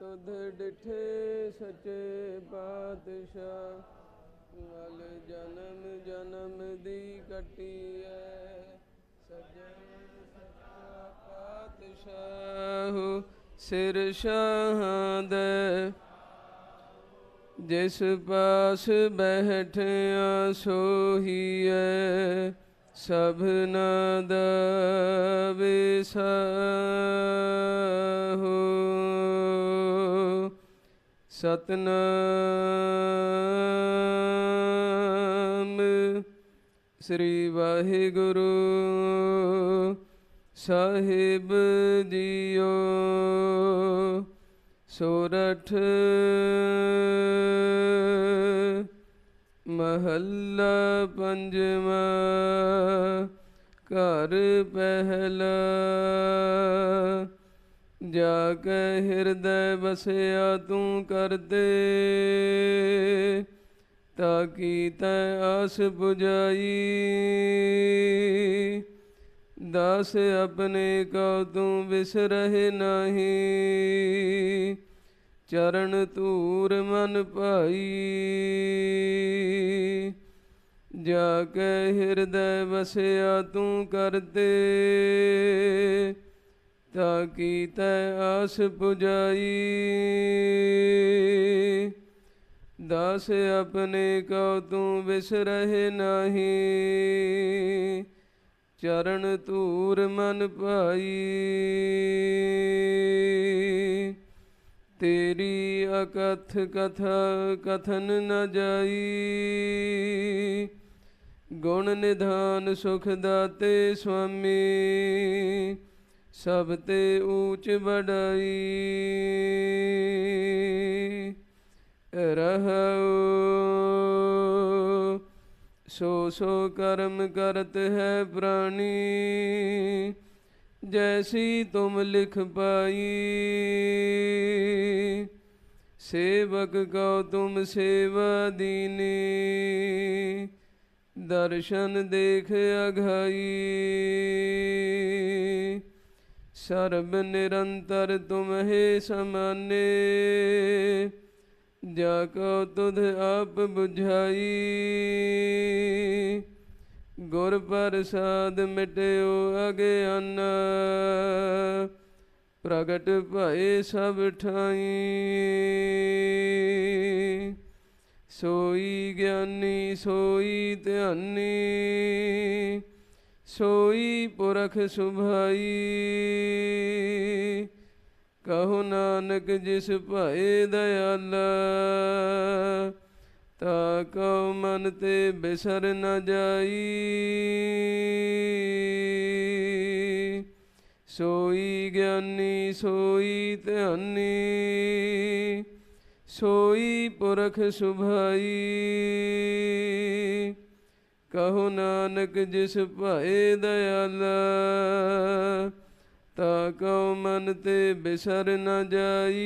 ਤੁਧ ਡਿਠੇ ਸੱਚੇ ਪਾਤਸ਼ਾਹ ਮਲ ਜਨਮ ਜਨਮ ਦੀ ਕਟੀਐ। ਸਜਣ ਸੱਚਾ ਪਾਤਸ਼ਾਹ ਸਿਰ ਸ਼ਾਹਾਂ ਦੇ ਜਿਸ ਪਾਸ ਬੈਠਿਆ ਸੋਹੀਐ। ਸਭਨਾ ਦਾ ਵਿਸਾਹੋ ਸਤਨਾਮ। ਸ੍ਰੀ ਵਾਹਿਗੁਰੂ ਸਾਹਿਬ ਜੀਓ। ਸੋਰਠ ਮਹੱਲਾ ਪੰਜਵਾ ਘਰ ਪਹਿਲਾ। ਜਾ ਕੇ ਹਿਰਦੈ ਵਸਿਆ ਤੂੰ ਕਰਦੇ ਤਾਂ ਕੀ ਤੈ ਆਸ 부ਜਾਈ ਦਾਸ ਆਪਣੇ ਕਉ ਤੂੰ ਵਿਸਰਹਿ ਨਹੀਂ, ਚਰਨ ਤੂਰ ਮਨ ਭਾਈ। ਜਾ ਕੇ ਹਿਰਦੈ ਵਸਿਆ ਤੂੰ ਕਰਦੇ ਤਾਂ ਕੀ ਤੈ ਆਸ ਪੁਜਾਈ। ਦਾਸ ਆਪਣੇ ਕਉ ਤੂੰ ਵਿਸਰਹਿ ਨਹੀਂ। ਚਰਨ ਧੂਰ ਮਨ ਭਾਈ। ਤੇਰੀ ਅਕਥ ਕਥਾ ਕਥਨ ਨ ਜਾਈ। ਗੁਣ ਨਿਧਾਨ ਸੁਖ ਦਾਤੇ ਸੁਆਮੀ। ਸਭ ਤੇ ਊਚ ਵਡਾਈ। ਰਹਉ ਸੋ ਸੋ ਕਰਮ ਕਰਤ ਹੈ ਪ੍ਰਾਣੀ। ਜੈਸੀ ਤੁਮ ਲਿਖ ਪਾਈ। ਸੇਵਕ ਕਉ ਤੁਮ ਸੇਵਾ ਦੀਨੀ। ਦਰਸ਼ਨ ਦੇਖ ਅਘਾਈ ਸਰਬ ਨਿਰੰਤਰ ਤੁਮਹਿ ਸਮਾਨੇ। ਜਾ ਕੋ ਤੁਧ ਆਪ 부ਝਾਈ ਗੁਰ ਪ੍ਰਸਾਦ ਮਿਟਿਓ ਅਗਿਆਨ ਪ੍ਰਗਟ ਭਏ ਸਭ ਠਾਈ। ਸੋਈ ਗਿਆਨੀ, ਸੋਈ ਧਿਆਨੀ। ਸੋਈ ਪੁਰਖ ਸੁਭਾਈ। ਕਹੋ ਨਾਨਕ ਜਿਸ ਭਾਏ ਦਇਆਲਾ, ਤਾ ਕਉ ਮਨ ਤੇ ਬਿਸਰ ਨ ਜਾਈ। ਸੋਈ ਗਿਆਨੀ, ਸੋਈ ਧਿਆਨੀ, ਸੋਈ ਪੁਰਖ ਸੁਭਾਈ। ਕਹੋ ਨਾਨਕ ਜਿਸ ਭਾਏ ਦਇਆਲਾ ਤਾ ਕਉ ਮਨ ਤੇ ਬਿਸਰ ਨ ਜਾਈ।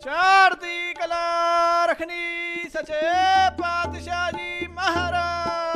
ਚੜ੍ਹਦੀ ਕਲਾ ਰਖਣੀ ਸੱਚੇ ਪਾਤਸ਼ਾਹ ਜੀ ਮਹਾਰਾਜ।